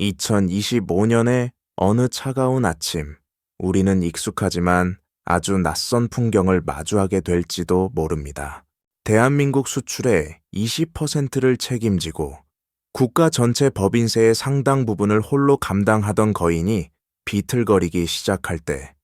2025년의 어느 차가운 아침, 우리는 익숙하지만 아주 낯선 풍경을 마주하게 될지도 모릅니다. 대한민국 수출의 20%를 책임지고 국가 전체 법인세의 상당 부분을 홀로 감당하던 거인이 비틀거리기 시작할 때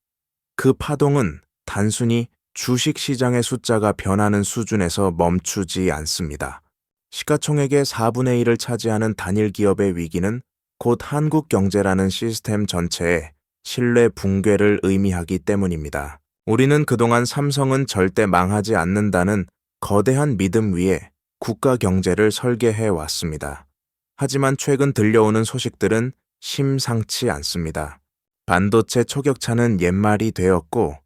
그 파동은 단순히 주식 시장의 숫자가 변하는 수준에서 멈추지 않습니다. 시가총액의 4분의 1을 차지하는 단일 기업의 위기는 곧 한국 경제라는 시스템 전체의 신뢰 붕괴를 의미하기 때문입니다. 우리는 그동안 삼성은 절대 망하지 않는다는 거대한 믿음 위에 국가 경제를 설계해 왔습니다. 하지만 최근 들려오는 소식들은 심상치 않습니다. 반도체 초격차는 옛말이 되었고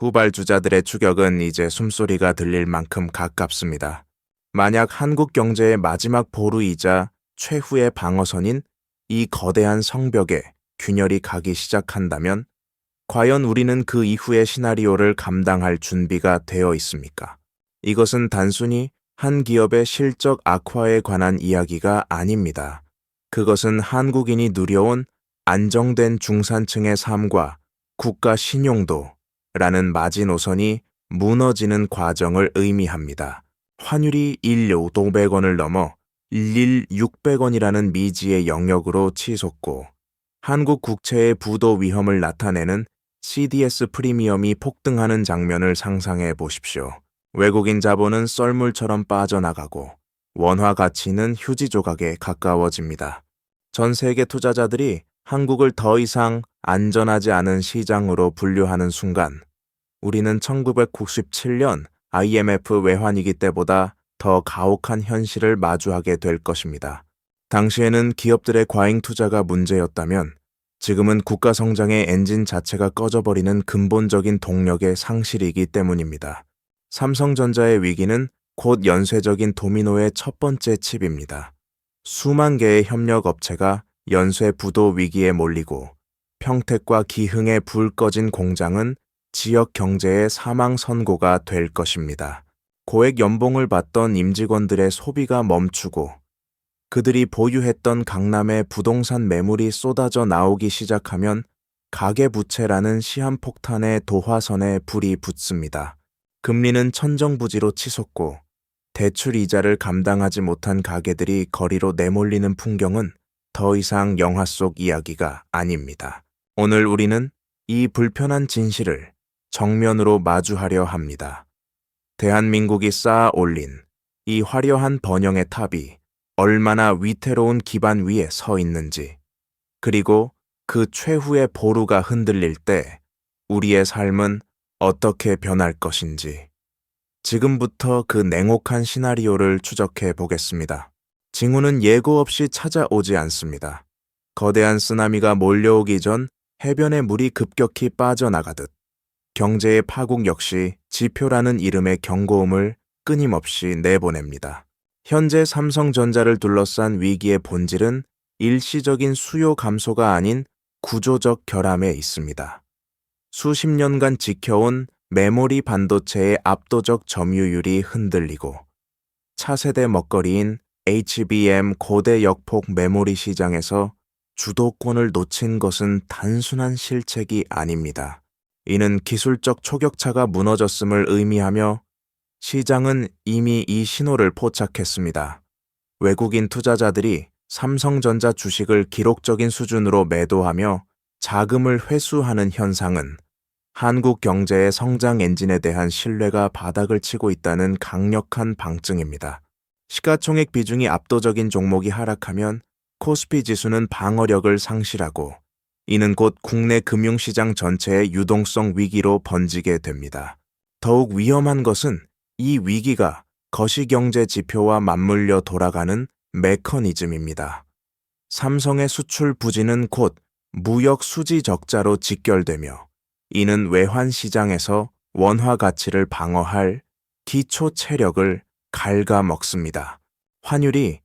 후발주자들의 추격은 이제 숨소리가 들릴 만큼 가깝습니다. 만약 한국 경제의 마지막 보루이자 최후의 방어선인 이 거대한 성벽에 균열이 가기 시작한다면 과연 우리는 그 이후의 시나리오를 감당할 준비가 되어 있습니까? 이것은 단순히 한 기업의 실적 악화에 관한 이야기가 아닙니다. 그것은 한국인이 누려온 안정된 중산층의 삶과 국가 신용도라는 마지노선이 무너지는 과정을 의미합니다. 환율이 1 500원을 넘어 1 600원이라는 미지의 영역으로 치솟고 한국 국채의 부도 위험을 나타내는 CDS 프리미엄이 폭등하는 장면을 상상해 보십시오. 외국인 자본은 썰물처럼 빠져나가고 원화 가치는 휴지 조각에 가까워집니다. 전 세계 투자자들이 한국을 더 이상 안전하지 않은 시장으로 분류하는 순간 우리는 1997년 IMF 외환위기 때보다 더 가혹한 현실을 마주하게 될 것입니다. 당시에는 기업들의 과잉 투자가 문제였다면 지금은 국가 성장의 엔진 자체가 꺼져버리는 근본적인 동력의 상실이기 때문입니다. 삼성전자의 위기는 곧 연쇄적인 도미노의 첫 번째 칩입니다. 수만 개의 협력 업체가 연쇄 부도 위기에 몰리고 평택과 기흥에 불 꺼진 공장은 지역 경제의 사망 선고가 될 것입니다. 고액 연봉을 받던 임직원들의 소비가 멈추고 그들이 보유했던 강남의 부동산 매물이 쏟아져 나오기 시작하면 가계부채라는 시한폭탄의 도화선에 불이 붙습니다. 금리는 천정부지로 치솟고 대출 이자를 감당하지 못한 가게들이 거리로 내몰리는 풍경은 더 이상 영화 속 이야기가 아닙니다. 오늘 우리는 이 불편한 진실을 정면으로 마주하려 합니다. 대한민국이 쌓아 올린 이 화려한 번영의 탑이 얼마나 위태로운 기반 위에 서 있는지, 그리고 그 최후의 보루가 흔들릴 때 우리의 삶은 어떻게 변할 것인지, 지금부터 그 냉혹한 시나리오를 추적해 보겠습니다. 징후는 예고 없이 찾아오지 않습니다. 거대한 쓰나미가 몰려오기 전 해변의 물이 급격히 빠져나가듯 경제의 파국 역시 지표라는 이름의 경고음을 끊임없이 내보냅니다. 현재 삼성전자를 둘러싼 위기의 본질은 일시적인 수요 감소가 아닌 구조적 결함에 있습니다. 수십 년간 지켜온 메모리 반도체의 압도적 점유율이 흔들리고 차세대 먹거리인 HBM 고대 역폭 메모리 시장에서 주도권을 놓친 것은 단순한 실책이 아닙니다. 이는 기술적 초격차가 무너졌음을 의미하며 시장은 이미 이 신호를 포착했습니다. 외국인 투자자들이 삼성전자 주식을 기록적인 수준으로 매도하며 자금을 회수하는 현상은 한국 경제의 성장 엔진에 대한 신뢰가 바닥을 치고 있다는 강력한 방증입니다. 시가총액 비중이 압도적인 종목이 하락하면 코스피 지수는 방어력을 상실하고 이는 곧 국내 금융시장 전체의 유동성 위기로 번지게 됩니다. 더욱 위험한 것은 이 위기가 거시경제 지표와 맞물려 돌아가는 메커니즘입니다. 삼성의 수출 부진은 곧 무역 수지 적자로 직결되며 이는 외환 시장에서 원화 가치를 방어할 기초 체력을 갉아먹습니다. 환율이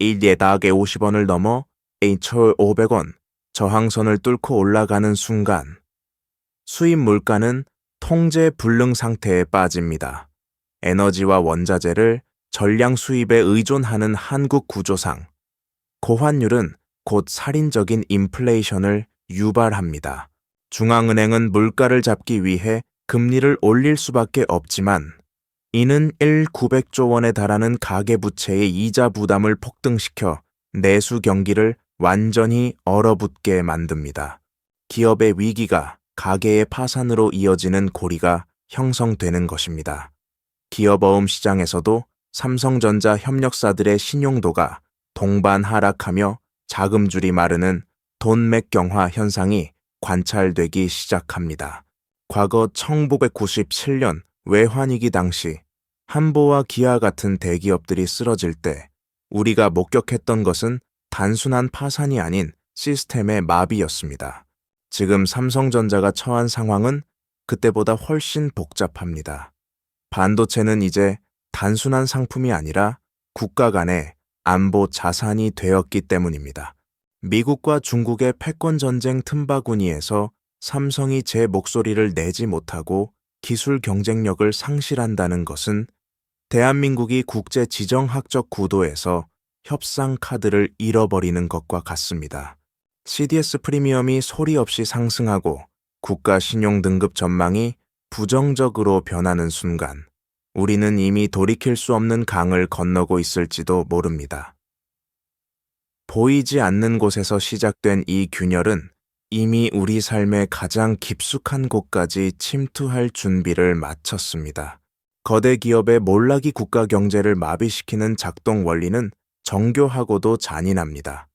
1예닥에 50원을 넘어 1,500원 저항선을 뚫고 올라가는 순간 수입 물가는 통제 불능 상태에 빠집니다. 에너지와 원자재를 전량 수입에 의존하는 한국 구조상 고환율은 곧 살인적인 인플레이션을 유발합니다. 중앙은행은 물가를 잡기 위해 금리를 올릴 수밖에 없지만 이는 1,900조 원에 달하는 가계부채의 이자 부담을 폭등시켜 내수 경기를 완전히 얼어붙게 만듭니다. 기업의 위기가 가계의 파산으로 이어지는 고리가 형성되는 것입니다. 기업어음 시장에서도 삼성전자 협력사들의 신용도가 동반 하락하며 자금줄이 마르는 돈맥경화 현상이 관찰되기 시작합니다. 과거 1997년 외환위기 당시 한보와 기아 같은 대기업들이 쓰러질 때 우리가 목격했던 것은 단순한 파산이 아닌 시스템의 마비였습니다. 지금 삼성전자가 처한 상황은 그때보다 훨씬 복잡합니다. 반도체는 이제 단순한 상품이 아니라 국가 간의 안보 자산이 되었기 때문입니다. 미국과 중국의 패권 전쟁 틈바구니에서 삼성이 제 목소리를 내지 못하고 기술 경쟁력을 상실한다는 것은 대한민국이 국제 지정학적 구도에서 협상 카드를 잃어버리는 것과 같습니다. CDS 프리미엄이 소리 없이 상승하고 국가 신용 등급 전망이 부정적으로 변하는 순간 우리는 이미 돌이킬 수 없는 강을 건너고 있을지도 모릅니다. 보이지 않는 곳에서 시작된 이 균열은 이미 우리 삶의 가장 깊숙한 곳까지 침투할 준비를 마쳤습니다. 거대 기업의 몰락이 국가 경제를 마비시키는 작동 원리는 정교하고도 잔인합니다.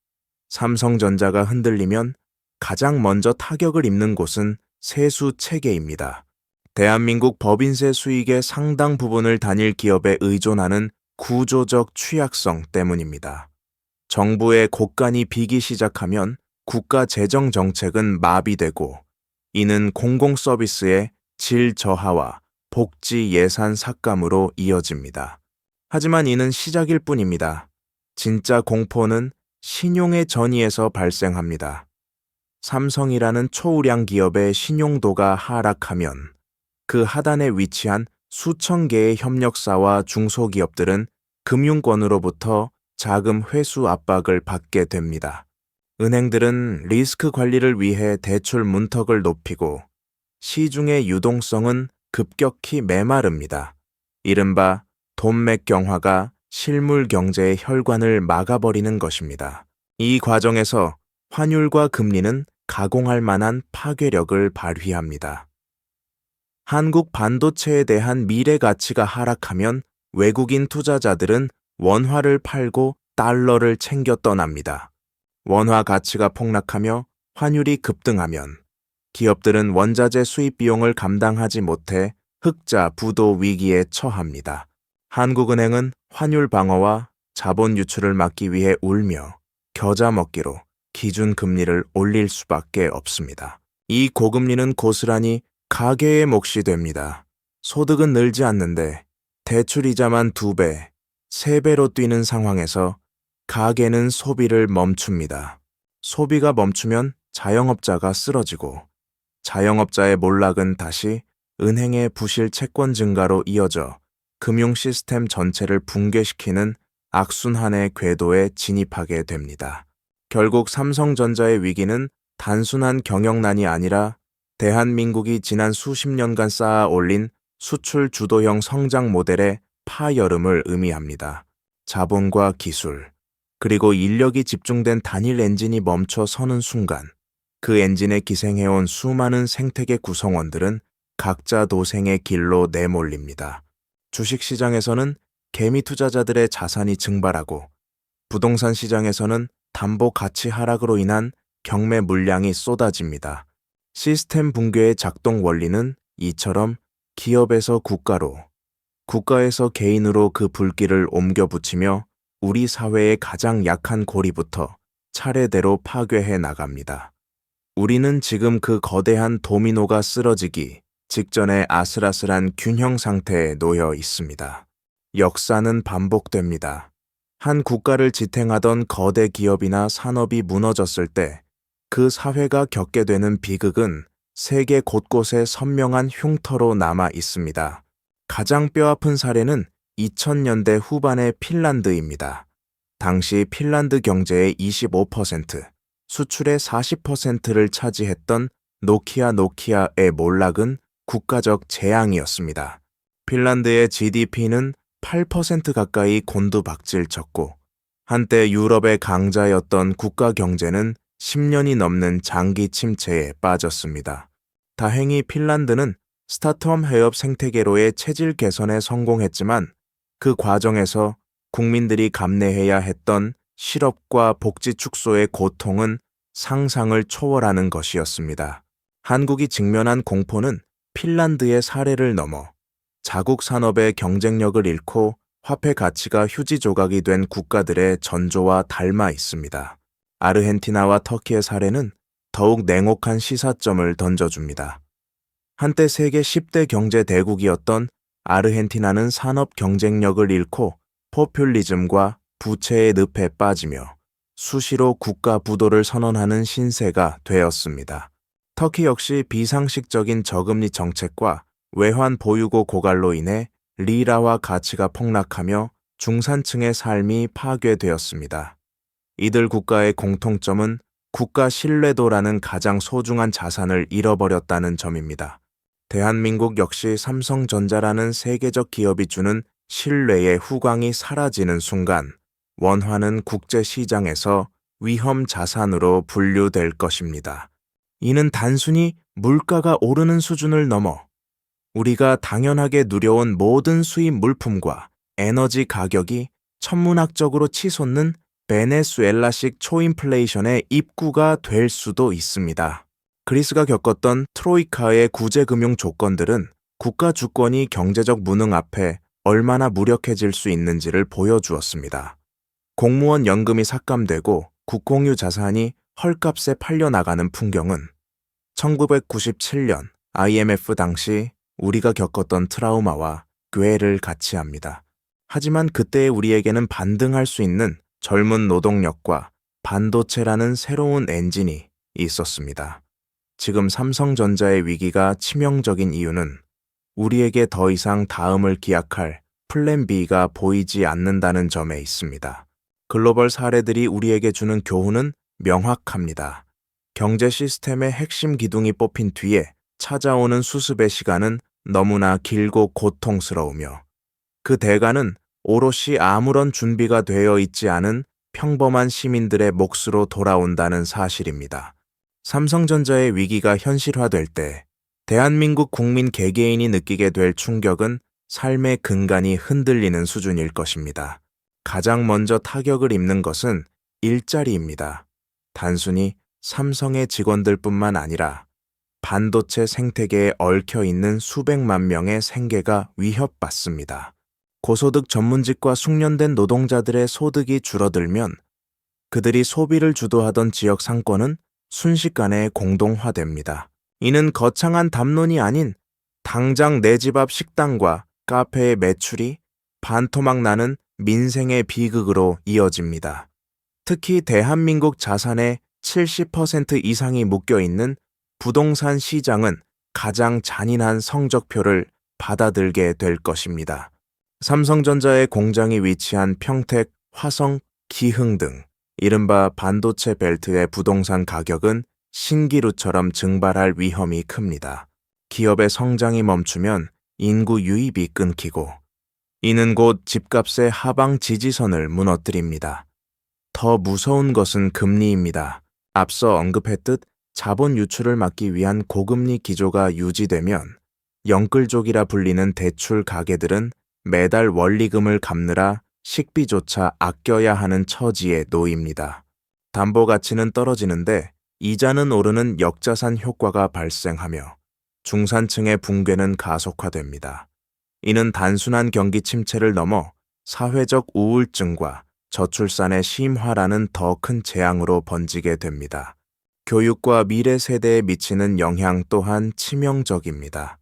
삼성전자가 흔들리면 가장 먼저 타격을 입는 곳은 세수 체계입니다. 대한민국 법인세 수익의 상당 부분을 단일 기업에 의존하는 구조적 취약성 때문입니다. 정부의 곳간이 비기 시작하면 국가 재정 정책은 마비되고 이는 공공 서비스의 질 저하와 복지 예산 삭감으로 이어집니다. 하지만 이는 시작일 뿐입니다. 진짜 공포는 신용의 전이에서 발생합니다. 삼성이라는 초우량 기업의 신용도가 하락하면 그 하단에 위치한 수천 개의 협력사와 중소기업들은 금융권으로부터 자금 회수 압박을 받게 됩니다. 은행들은 리스크 관리를 위해 대출 문턱을 높이고 시중의 유동성은 급격히 메마릅니다. 이른바 돈맥 경화가 실물 경제의 혈관을 막아버리는 것입니다. 이 과정에서 환율과 금리는 가공할 만한 파괴력을 발휘합니다. 한국 반도체에 대한 미래 가치가 하락하면 외국인 투자자들은 원화를 팔고 달러를 챙겨 떠납니다. 원화 가치가 폭락하며 환율이 급등하면 기업들은 원자재 수입 비용을 감당하지 못해 흑자 부도 위기에 처합니다. 한국은행은 환율 방어와 자본 유출을 막기 위해 울며 겨자 먹기로 기준 금리를 올릴 수밖에 없습니다. 이 고금리는 고스란히 가계의 몫이 됩니다. 소득은 늘지 않는데 대출 이자만 두 배, 세 배로 뛰는 상황에서 가계는 소비를 멈춥니다. 소비가 멈추면 자영업자가 쓰러지고 자영업자의 몰락은 다시 은행의 부실 채권 증가로 이어져 금융 시스템 전체를 붕괴시키는 악순환의 궤도에 진입하게 됩니다. 결국 삼성전자의 위기는 단순한 경영난이 아니라 대한민국이 지난 수십 년간 쌓아 올린 수출 주도형 성장 모델의 파열음을 의미합니다. 자본과 기술, 그리고 인력이 집중된 단일 엔진이 멈춰 서는 순간 그 엔진에 기생해온 수많은 생태계 구성원들은 각자 도생의 길로 내몰립니다. 주식 시장에서는 개미 투자자들의 자산이 증발하고 부동산 시장에서는 담보 가치 하락으로 인한 경매 물량이 쏟아집니다. 시스템 붕괴의 작동 원리는 이처럼 기업에서 국가로, 국가에서 개인으로 그 불길을 옮겨 붙이며 우리 사회의 가장 약한 고리부터 차례대로 파괴해 나갑니다. 우리는 지금 그 거대한 도미노가 쓰러지기 직전의 아슬아슬한 균형 상태에 놓여 있습니다. 역사는 반복됩니다. 한 국가를 지탱하던 거대 기업이나 산업이 무너졌을 때 그 사회가 겪게 되는 비극은 세계 곳곳에 선명한 흉터로 남아 있습니다. 가장 뼈아픈 사례는 2000년대 후반의 핀란드입니다. 당시 핀란드 경제의 25%, 수출의 40%를 차지했던 노키아 노키아의 몰락은 국가적 재앙이었습니다. 핀란드의 GDP는 8% 가까이 곤두박질 쳤고 한때 유럽의 강자였던 국가 경제는 10년이 넘는 장기 침체에 빠졌습니다. 다행히 핀란드는 스타트홈 해협 생태계로의 체질 개선에 성공했지만 그 과정에서 국민들이 감내해야 했던 실업과 복지 축소의 고통은 상상을 초월하는 것이었습니다. 한국이 직면한 공포는 핀란드의 사례를 넘어 자국 산업의 경쟁력을 잃고 화폐 가치가 휴지 조각이 된 국가들의 전조와 닮아 있습니다. 아르헨티나와 터키의 사례는 더욱 냉혹한 시사점을 던져줍니다. 한때 세계 10대 경제 대국이었던 아르헨티나는 산업 경쟁력을 잃고 포퓰리즘과 부채의 늪에 빠지며 수시로 국가 부도를 선언하는 신세가 되었습니다. 터키 역시 비상식적인 저금리 정책과 외환 보유고 고갈로 인해 리라와 가치가 폭락하며 중산층의 삶이 파괴되었습니다. 이들 국가의 공통점은 국가 신뢰도라는 가장 소중한 자산을 잃어버렸다는 점입니다. 대한민국 역시 삼성전자라는 세계적 기업이 주는 신뢰의 후광이 사라지는 순간 원화는 국제 시장에서 위험 자산으로 분류될 것입니다. 이는 단순히 물가가 오르는 수준을 넘어 우리가 당연하게 누려온 모든 수입 물품과 에너지 가격이 천문학적으로 치솟는 베네수엘라식 초인플레이션의 입구가 될 수도 있습니다. 그리스가 겪었던 트로이카의 구제금융 조건들은 국가 주권이 경제적 무능 앞에 얼마나 무력해질 수 있는지를 보여주었습니다. 공무원 연금이 삭감되고 국공유 자산이 헐값에 팔려나가는 풍경은 1997년 IMF 당시 우리가 겪었던 트라우마와 꾀를 같이 합니다. 하지만 그때의 우리에게는 반등할 수 있는 젊은 노동력과 반도체라는 새로운 엔진이 있었습니다. 지금 삼성전자의 위기가 치명적인 이유는 우리에게 더 이상 다음을 기약할 플랜 B가 보이지 않는다는 점에 있습니다. 글로벌 사례들이 우리에게 주는 교훈은 명확합니다. 경제 시스템의 핵심 기둥이 뽑힌 뒤에 찾아오는 수습의 시간은 너무나 길고 고통스러우며 그 대가는 오롯이 아무런 준비가 되어 있지 않은 평범한 시민들의 몫으로 돌아온다는 사실입니다. 삼성전자의 위기가 현실화될 때 대한민국 국민 개개인이 느끼게 될 충격은 삶의 근간이 흔들리는 수준일 것입니다. 가장 먼저 타격을 입는 것은 일자리입니다. 단순히 삼성의 직원들뿐만 아니라 반도체 생태계에 얽혀 있는 수백만 명의 생계가 위협받습니다. 고소득 전문직과 숙련된 노동자들의 소득이 줄어들면 그들이 소비를 주도하던 지역 상권은 순식간에 공동화됩니다. 이는 거창한 담론이 아닌 당장 내 집 앞 식당과 카페의 매출이 반토막 나는 민생의 비극으로 이어집니다. 특히 대한민국 자산의 70% 이상이 묶여 있는 부동산 시장은 가장 잔인한 성적표를 받아들게 될 것입니다. 삼성전자의 공장이 위치한 평택, 화성, 기흥 등 이른바 반도체 벨트의 부동산 가격은 신기루처럼 증발할 위험이 큽니다. 기업의 성장이 멈추면 인구 유입이 끊기고 이는 곧 집값의 하방 지지선을 무너뜨립니다. 더 무서운 것은 금리입니다. 앞서 언급했듯 자본 유출을 막기 위한 고금리 기조가 유지되면 영끌족이라 불리는 대출 가게들은 매달 원리금을 갚느라 식비조차 아껴야 하는 처지에 놓입니다. 담보 가치는 떨어지는데 이자는 오르는 역자산 효과가 발생하며 중산층의 붕괴는 가속화됩니다. 이는 단순한 경기 침체를 넘어 사회적 우울증과 저출산의 심화라는 더 큰 재앙으로 번지게 됩니다. 교육과 미래 세대에 미치는 영향 또한 치명적입니다.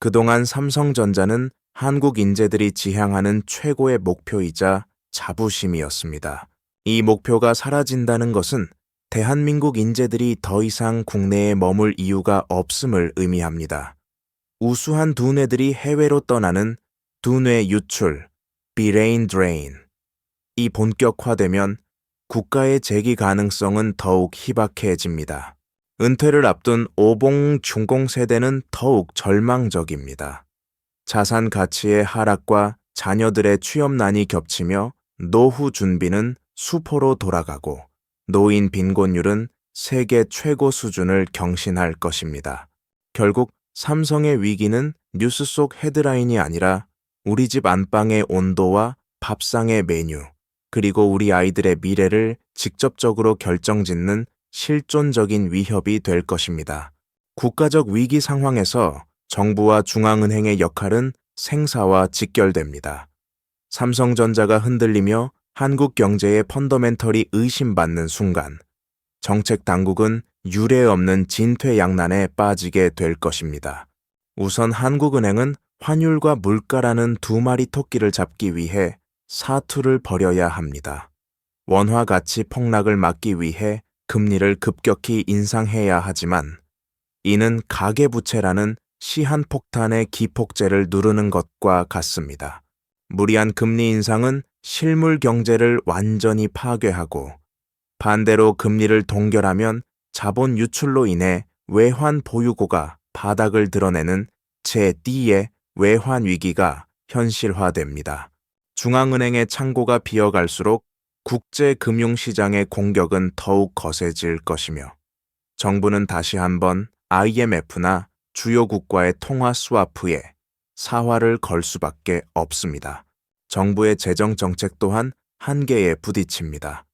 그동안 삼성전자는 한국 인재들이 지향하는 최고의 목표이자 자부심이었습니다. 이 목표가 사라진다는 것은 대한민국 인재들이 더 이상 국내에 머물 이유가 없음을 의미합니다. 우수한 두뇌들이 해외로 떠나는 두뇌 유출, 비레인 드레인. 이 본격화되면 국가의 재기 가능성은 더욱 희박해집니다. 은퇴를 앞둔 오봉 중공 세대는 더욱 절망적입니다. 자산 가치의 하락과 자녀들의 취업난이 겹치며 노후 준비는 수포로 돌아가고 노인 빈곤율은 세계 최고 수준을 경신할 것입니다. 결국 삼성의 위기는 뉴스 속 헤드라인이 아니라 우리 집 안방의 온도와 밥상의 메뉴, 그리고 우리 아이들의 미래를 직접적으로 결정짓는 실존적인 위협이 될 것입니다. 국가적 위기 상황에서 정부와 중앙은행의 역할은 생사와 직결됩니다. 삼성전자가 흔들리며 한국 경제의 펀더멘털이 의심받는 순간, 정책 당국은 유례 없는 진퇴양난에 빠지게 될 것입니다. 우선 한국은행은 환율과 물가라는 두 마리 토끼를 잡기 위해 사투를 벌여야 합니다. 원화 가치 폭락을 막기 위해 금리를 급격히 인상해야 하지만 이는 가계부채라는 시한폭탄의 기폭제를 누르는 것과 같습니다. 무리한 금리 인상은 실물 경제를 완전히 파괴하고 반대로 금리를 동결하면 자본 유출로 인해 외환 보유고가 바닥을 드러내는 제2의 외환 위기가 현실화됩니다. 중앙은행의 창고가 비어갈수록 국제 금융시장의 공격은 더욱 거세질 것이며 정부는 다시 한번 IMF나 주요 국과의 통화 스와프에 사활을 걸 수밖에 없습니다. 정부의 재정 정책 또한 한계에 부딪힙니다.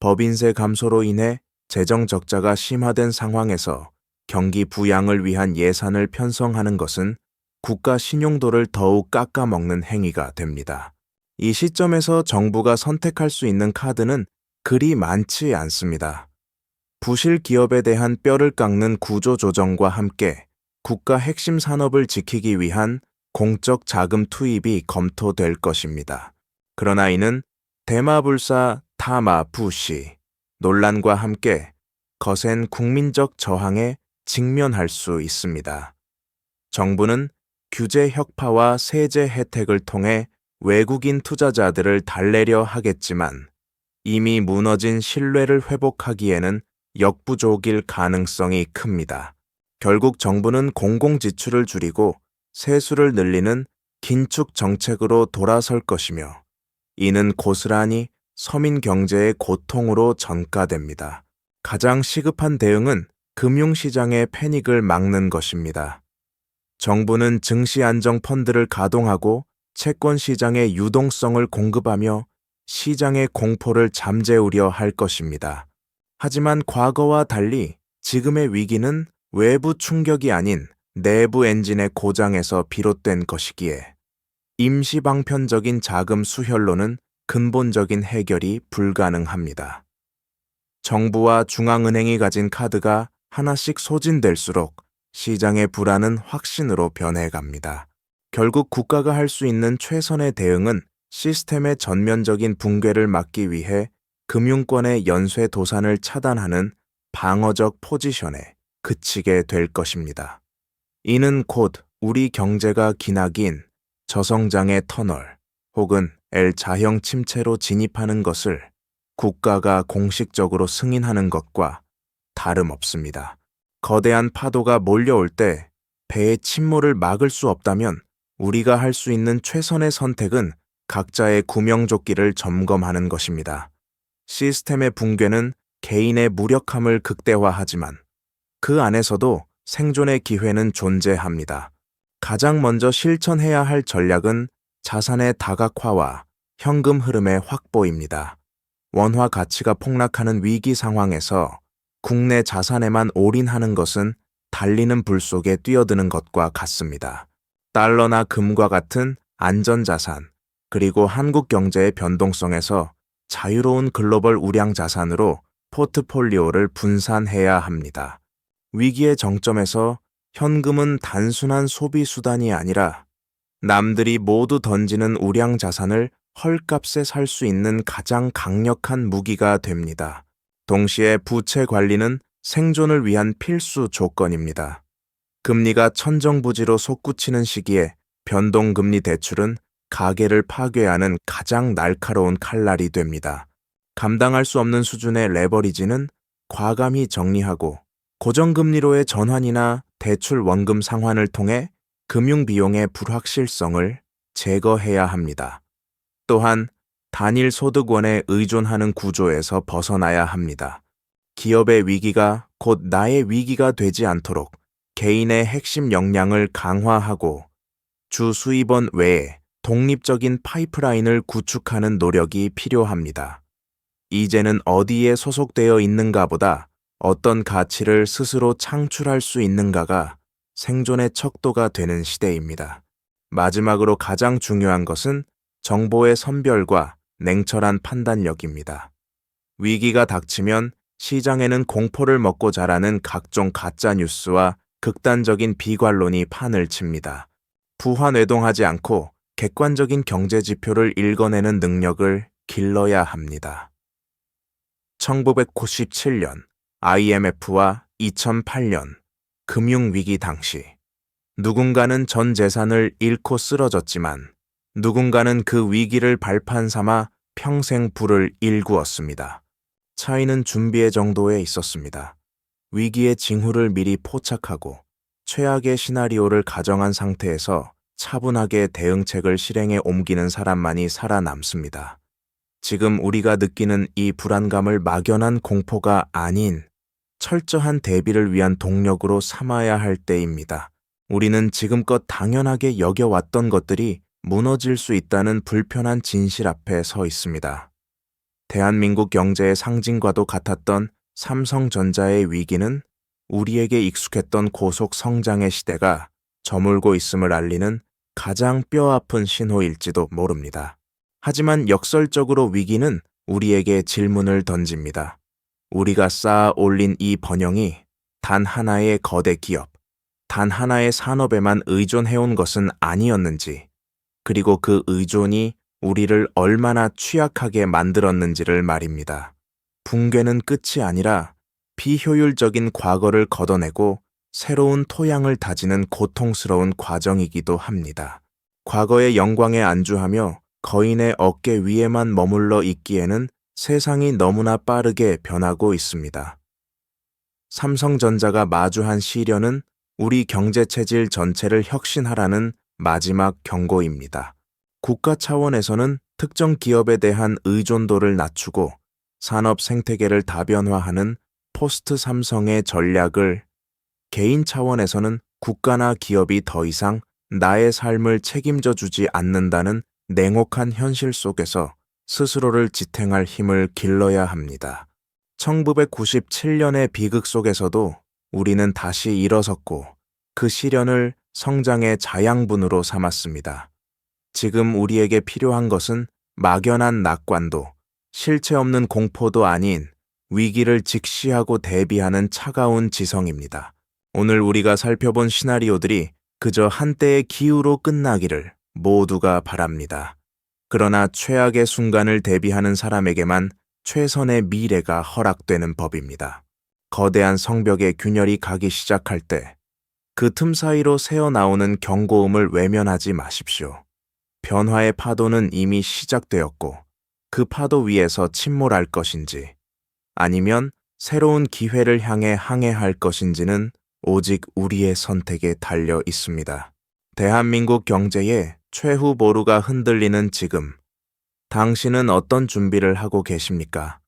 법인세 감소로 인해 재정 적자가 심화된 상황에서 경기 부양을 위한 예산을 편성하는 것은 국가 신용도를 더욱 깎아먹는 행위가 됩니다. 이 시점에서 정부가 선택할 수 있는 카드는 그리 많지 않습니다. 부실 기업에 대한 뼈를 깎는 구조 조정과 함께 국가 핵심 산업을 지키기 위한 공적 자금 투입이 검토될 것입니다. 그러나 이는 대마불사 타마 부시 논란과 함께 거센 국민적 저항에 직면할 수 있습니다. 정부는 규제 혁파와 세제 혜택을 통해 외국인 투자자들을 달래려 하겠지만 이미 무너진 신뢰를 회복하기에는 역부족일 가능성이 큽니다. 결국 정부는 공공지출을 줄이고 세수를 늘리는 긴축 정책으로 돌아설 것이며 이는 고스란히 서민 경제의 고통으로 전가됩니다. 가장 시급한 대응은 금융시장의 패닉을 막는 것입니다. 정부는 증시 안정 펀드를 가동하고 채권 시장의 유동성을 공급하며 시장의 공포를 잠재우려 할 것입니다. 하지만 과거와 달리 지금의 위기는 외부 충격이 아닌 내부 엔진의 고장에서 비롯된 것이기에 임시 방편적인 자금 수혈로는 근본적인 해결이 불가능합니다. 정부와 중앙은행이 가진 카드가 하나씩 소진될수록 시장의 불안은 확신으로 변해갑니다. 결국 국가가 할 수 있는 최선의 대응은 시스템의 전면적인 붕괴를 막기 위해 금융권의 연쇄 도산을 차단하는 방어적 포지션에 그치게 될 것입니다. 이는 곧 우리 경제가 기나긴 저성장의 터널 혹은 L 자형 침체로 진입하는 것을 국가가 공식적으로 승인하는 것과 다름없습니다. 거대한 파도가 몰려올 때 배의 침몰을 막을 수 없다면 우리가 할 수 있는 최선의 선택은 각자의 구명조끼를 점검하는 것입니다. 시스템의 붕괴는 개인의 무력함을 극대화하지만 그 안에서도 생존의 기회는 존재합니다. 가장 먼저 실천해야 할 전략은 자산의 다각화와 현금 흐름의 확보입니다. 원화 가치가 폭락하는 위기 상황에서 국내 자산에만 올인하는 것은 달리는 불 속에 뛰어드는 것과 같습니다. 달러나 금과 같은 안전자산, 그리고 한국 경제의 변동성에서 자유로운 글로벌 우량 자산으로 포트폴리오를 분산해야 합니다. 위기의 정점에서 현금은 단순한 소비 수단이 아니라 남들이 모두 던지는 우량 자산을 헐값에 살 수 있는 가장 강력한 무기가 됩니다. 동시에 부채 관리는 생존을 위한 필수 조건입니다. 금리가 천정부지로 솟구치는 시기에 변동금리 대출은 가게를 파괴하는 가장 날카로운 칼날이 됩니다. 감당할 수 없는 수준의 레버리지는 과감히 정리하고 고정금리로의 전환이나 대출 원금 상환을 통해 금융 비용의 불확실성을 제거해야 합니다. 또한 단일 소득원에 의존하는 구조에서 벗어나야 합니다. 기업의 위기가 곧 나의 위기가 되지 않도록 개인의 핵심 역량을 강화하고 주 수입원 외에 독립적인 파이프라인을 구축하는 노력이 필요합니다. 이제는 어디에 소속되어 있는가 보다 어떤 가치를 스스로 창출할 수 있는가가 생존의 척도가 되는 시대입니다. 마지막으로 가장 중요한 것은 정보의 선별과 냉철한 판단력입니다. 위기가 닥치면 시장에는 공포를 먹고 자라는 각종 가짜 뉴스와 극단적인 비관론이 판을 칩니다. 부화뇌동하지 않고 객관적인 경제 지표를 읽어내는 능력을 길러야 합니다. 1997년 IMF와 2008년 금융위기 당시 누군가는 전 재산을 잃고 쓰러졌지만 누군가는 그 위기를 발판 삼아 평생 부를 일구었습니다. 차이는 준비의 정도에 있었습니다. 위기의 징후를 미리 포착하고 최악의 시나리오를 가정한 상태에서 차분하게 대응책을 실행에 옮기는 사람만이 살아남습니다. 지금 우리가 느끼는 이 불안감을 막연한 공포가 아닌 철저한 대비를 위한 동력으로 삼아야 할 때입니다. 우리는 지금껏 당연하게 여겨왔던 것들이 무너질 수 있다는 불편한 진실 앞에 서 있습니다. 대한민국 경제의 상징과도 같았던 삼성전자의 위기는 우리에게 익숙했던 고속 성장의 시대가 저물고 있음을 알리는 가장 뼈아픈 신호일지도 모릅니다. 하지만 역설적으로 위기는 우리에게 질문을 던집니다. 우리가 쌓아 올린 이 번영이 단 하나의 거대 기업, 단 하나의 산업에만 의존해온 것은 아니었는지, 그리고 그 의존이 우리를 얼마나 취약하게 만들었는지를 말입니다. 붕괴는 끝이 아니라 비효율적인 과거를 걷어내고 새로운 토양을 다지는 고통스러운 과정이기도 합니다. 과거의 영광에 안주하며 거인의 어깨 위에만 머물러 있기에는 세상이 너무나 빠르게 변하고 있습니다. 삼성전자가 마주한 시련은 우리 경제 체질 전체를 혁신하라는 마지막 경고입니다. 국가 차원에서는 특정 기업에 대한 의존도를 낮추고 산업 생태계를 다변화하는 포스트 삼성의 전략을 개인 차원에서는 국가나 기업이 더 이상 나의 삶을 책임져 주지 않는다는 냉혹한 현실 속에서 스스로를 지탱할 힘을 길러야 합니다. 1997년의 비극 속에서도 우리는 다시 일어섰고 그 시련을 성장의 자양분으로 삼았습니다. 지금 우리에게 필요한 것은 막연한 낙관도 실체 없는 공포도 아닌 위기를 직시하고 대비하는 차가운 지성입니다. 오늘 우리가 살펴본 시나리오들이 그저 한때의 기우로 끝나기를 모두가 바랍니다. 그러나 최악의 순간을 대비하는 사람에게만 최선의 미래가 허락되는 법입니다. 거대한 성벽의 균열이 가기 시작할 때 그 틈 사이로 새어나오는 경고음을 외면하지 마십시오. 변화의 파도는 이미 시작되었고 그 파도 위에서 침몰할 것인지 아니면 새로운 기회를 향해 항해할 것인지는 오직 우리의 선택에 달려 있습니다. 대한민국 경제의 최후 보루가 흔들리는 지금, 당신은 어떤 준비를 하고 계십니까?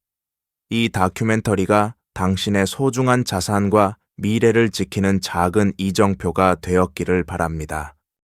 이 다큐멘터리가 당신의 소중한 자산과 미래를 지키는 작은 이정표가 되었기를 바랍니다.